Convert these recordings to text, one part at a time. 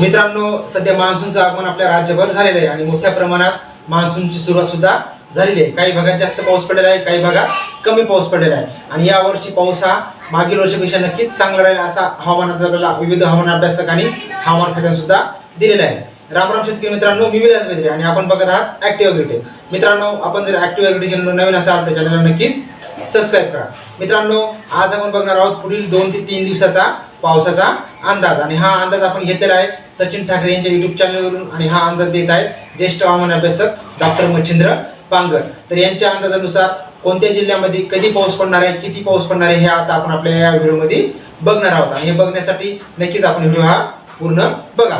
मित्रांनो सध्या मान्सूनचं आगमन आपल्या राज्यभर झालेलं आहे आणि मोठ्या प्रमाणात मान्सूनची सुरुवात सुद्धा झालेली आहे. काही भागात जास्त पाऊस पडलेला आहे काही भागात कमी पाऊस पडलेला आहे. आणि यावर्षी पाऊस हा मागील वर्षापेक्षा नक्कीच चांगला राहील असा हवामानात आपल्याला विविध हवामान अभ्यासकांनी हवामान खात्याने सुद्धा दिलेला आहे. राम राम शेतकरी मित्रांनो मी विलास बेद्रे आणि आपण बघत आहात ऍक्टिव्ह अग्रिटेक मित्रांनो आपण जर ऍक्टिव्ह अग्रिटेक नवीन असाल आपल्या चॅनलला नक्कीच सबस्क्राईब करा. मित्रांनो आज आपण बघणार आहोत पुढील दोन ते तीन दिवसाचा पावसाचा अंदाज. आणि हा अंदाज आपण घेतलेला आहे सचिन ठाकरे यांच्या युट्यूब चॅनलवरून आणि हा अंदाज देत आहे ज्येष्ठ हवामान अभ्यासक डॉक्टर मच्छिंद्र पांगड तर यांच्या अंदाजानुसार कोणत्या जिल्ह्यामध्ये कधी पाऊस पडणार आहे किती पाऊस पडणार आहे हे आता आपण आपल्या या व्हिडिओमध्ये बघणार आहोत. आणि हे बघण्यासाठी नक्कीच आपण व्हिडिओ हा पूर्ण बघा.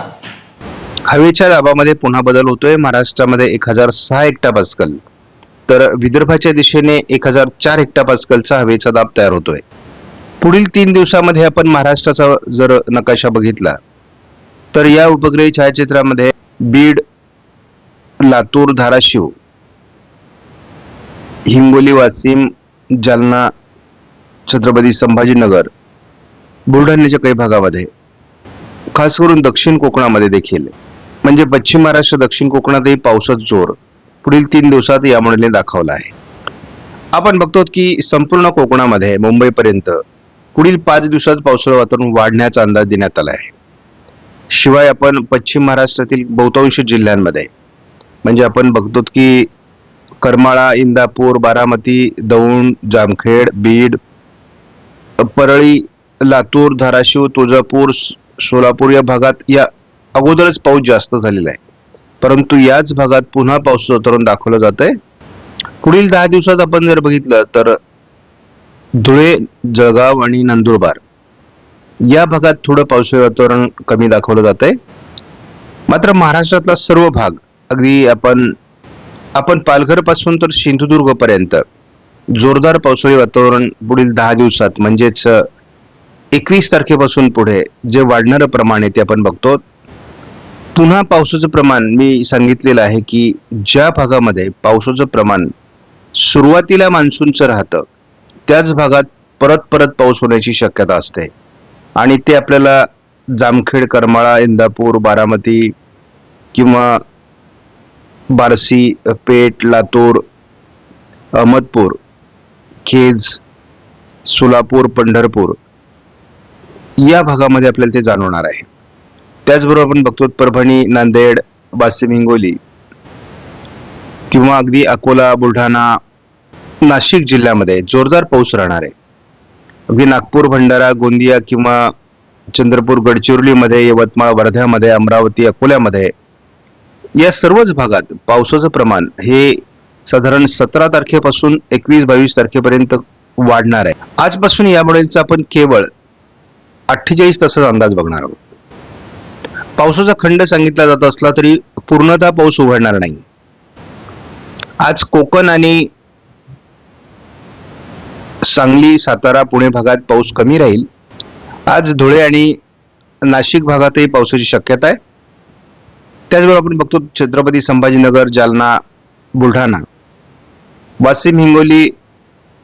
हवेच्या दाबामध्ये पुन्हा बदल होतोय. महाराष्ट्रामध्ये एक हजार सहा हेक्टा पास्कल. तर विदर्भाच्या दिशेने एक हजार चार हेक्टा पास्कलचा हवेचा दाब तयार होतोय. पुढील तीन दिवसामध्ये आपण महाराष्ट्राचा जर नकाशा बघितला तर या उपग्रही छायाचित्रामध्ये बीड लातूर धाराशिव हिंगोली वाशिम जालना छत्रपती संभाजीनगर बुलढाण्याच्या काही भागामध्ये खास करून दक्षिण कोकणामध्ये देखील. म्हणजे पश्चिम महाराष्ट्र दक्षिण कोकणातही पावसाचा जोर पुढील तीन दिवसात यामुळे दाखवला आहे. आपण बघतो की संपूर्ण कोकणामध्ये मुंबईपर्यंत पुढील पाच दिवसात पावसाळा वातावरण वाढण्याचा अंदाज देण्यात आला आहे. शिवाय आपण पश्चिम महाराष्ट्रातील बहुतांश जिल्ह्यांमध्ये म्हणजे आपण बघतो की करमाळा इंदापूर बारामती दौंड जामखेड बीड परळी लातूर धाराशिव तुळजापूर सोलापूर या भागात या अगोदरच पाऊस जास्त झालेला आहे. परंतु याच भागात पुन्हा पाऊस वातावरण दाखवलं जात आहे पुढील दहा दिवसात आपण जर बघितलं तर धुळे जळगाव आणि नंदुरबार. या भागात थोडं पावसाळी वातावरण कमी दाखवलं जात आहे मात्र महाराष्ट्रातला सर्व भाग अगदी आपण आपण पालघरपासून तर सिंधुदुर्गपर्यंत जोरदार पावसाळी वातावरण पुढील दहा दिवसात म्हणजेच एकवीस तारखेपासून पुढे जे वाढणारं प्रमाण आहे ते आपण बघतो. पुन्हा पावसाचं प्रमाण मी सांगितलेलं आहे की ज्या भागामध्ये पावसाचं प्रमाण सुरुवातीला मान्सूनचं राहतं त्याच भागात परत परत पाऊस होण्याची शक्यता असते. आणि ते आपल्याला जामखेड करमाळा इंदापूर बारामती किंवा बारसी पेठ लातूर अहमदपूर खेज सोलापूर पंढरपूर या भागामध्ये आपल्याला ते जाणवणार आहे. त्याचबरोबर आपण बघतो परभणी नांदेड वाशिम हिंगोली किंवा अगदी अकोला बुलढाणा नाशिक जिल्ह्यामध्ये जोरदार पाऊस राहणार आहे. अगदी नागपूर भंडारा गोंदिया किंवा चंद्रपूर गडचिरोलीमध्ये यवतमाळ वर्ध्यामध्ये अमरावती अकोल्यामध्ये या सर्वच भागात पावसाचं प्रमाण हे साधारण सतरा तारखेपासून एकवीस बावीस तारखेपर्यंत वाढणार आहे. आजपासून या मॉडेलचा आपण केवळ अठ्ठेचाळीस तासाचा अंदाज बघणार आहोत. पावसाचा खंड सांगितला जात असला तरी पूर्णतः पाऊस उघडणार नाही. आज कोकण आणि सांगली सातारा पुणे भागात पाऊस कमी राहील. आज धुळे आणि नाशिक भागातही पावसाची शक्यता आहे. त्याचबरोबर आपण बघतो छत्रपती संभाजीनगर जालना बुलढाणा. वाशिम हिंगोली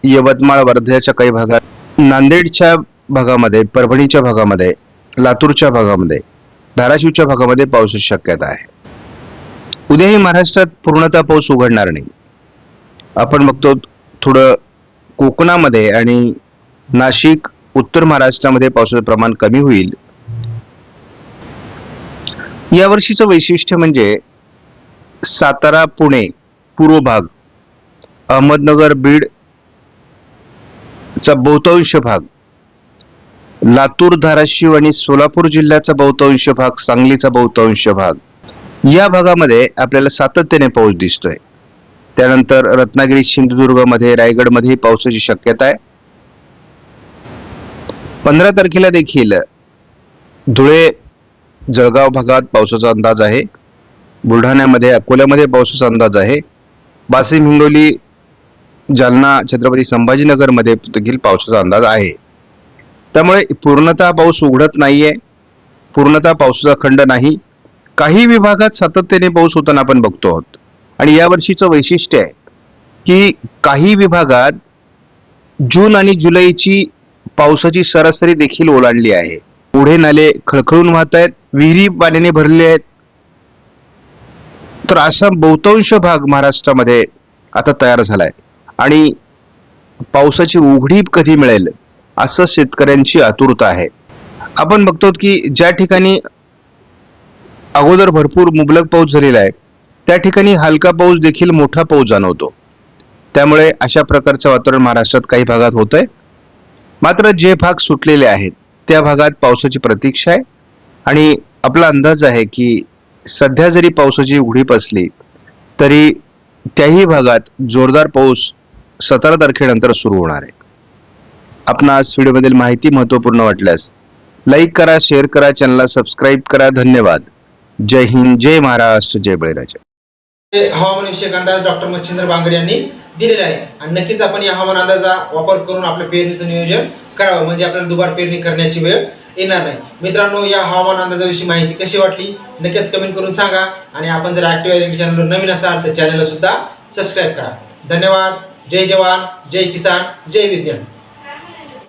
यवतमाळ वर्ध्याच्या काही भागात नांदेडच्या भागामध्ये परभणीच्या भागामध्ये लातूरच्या भागामध्ये धाराशिवच्या भागामध्ये पावसाची शक्यता आहे. उद्याही महाराष्ट्रात पूर्णतः पाऊस उघडणार नाही. आपण बघतो थोडं कोकणामध्ये आणि नाशिक उत्तर महाराष्ट्रामध्ये पावसाचं प्रमाण कमी होईल. या वर्षीचं वैशिष्ट्य म्हणजे सातारा पुणे पूर्व भाग अहमदनगर बीड चा बहुतांश भाग लातूर धाराशिव आणि सोलापूर जिल्ह्याचा बहुतांश भाग सांगलीचा बहुतांश भाग. या भागामध्ये आपल्याला सातत्याने पाऊस दिसतोय. त्यानंतर रत्नागिरी सिंधुदुर्गमध्ये रायगडमध्ये पावसाची शक्यता आहे. पंधरा तारखेला देखील धुळे जळगाव भागात पावसाचा अंदाज आहे. बुलढाण्यामध्ये अकोल्यामध्ये पावसाचा अंदाज आहे. वाशिम हिंगोली जालना छत्रपती संभाजीनगरमध्ये देखील पावसाचा अंदाज आहे. त्यामुळे पूर्णतः पाऊस उघडत नाहीये. पूर्णतः पावसाचा खंड नाही. काही विभागात सातत्याने पाऊस होताना आपण बघतो आहोत. आणि या वर्षीचं वैशिष्ट्य आहे की काही विभागात जून आणि जुलैची पावसाची सरासरी देखील ओलांडली आहे. पुढे नाले खळखळून वाहत आहेत विहिरी पाण्याने भरले आहेत. तर असा बहुतांश भाग महाराष्ट्रामध्ये आता तयार झालाय. आणि पावसाची उघडी कधी मिळेल असं शेतकऱ्यांची आतुरता आहे. आपण बघतो की ज्या ठिकाणी अगोदर भरपूर मुबलक पाऊस झालेला आहे त्या ठिकाणी हलका पाऊस देखील मोठा पाऊस जाणवतो. त्यामुळे अशा प्रकारचं वातावरण महाराष्ट्रात काही भागात होत आहे मात्र जे भाग सुटलेले आहेत त्या भागात पावसाची प्रतीक्षा आहे. आणि आपला अंदाज आहे की सध्या जरी पावसाची उघडीप असली तरी त्याही भागात जोरदार पाऊस सतरा तारखेनंतर सुरू होणार आहे. आपणास व्हिडिओमधील माहिती महत्त्वपूर्ण वाटल्यास लाईक करा शेअर करा चॅनलला सबस्क्राईब करा. धन्यवाद. जय हिंद जय महाराष्ट्र जय बळीराजा. हवामान विषयक अंदाज डॉक्टर मच्छिंद्र बांगर यांनी दिलेला आहे. आणि नक्कीच आपण या हवामान अंदाजा वापर करून आपल्या पेरणीचं नियोजन करावं. म्हणजे आपल्याला दुबार पेरणी करण्याची वेळ येणार नाही. मित्रांनो या हवामान अंदाजाविषयी माहिती कशी वाटली? नक्कीच कमेंट करून सांगा. आणि आपण जर ऍक्टिव्ह चॅनलवर नवीन असाल तर चॅनलला सुद्धा सबस्क्राईब करा. धन्यवाद. जय जवान. जय किसान. जय विज्ञान.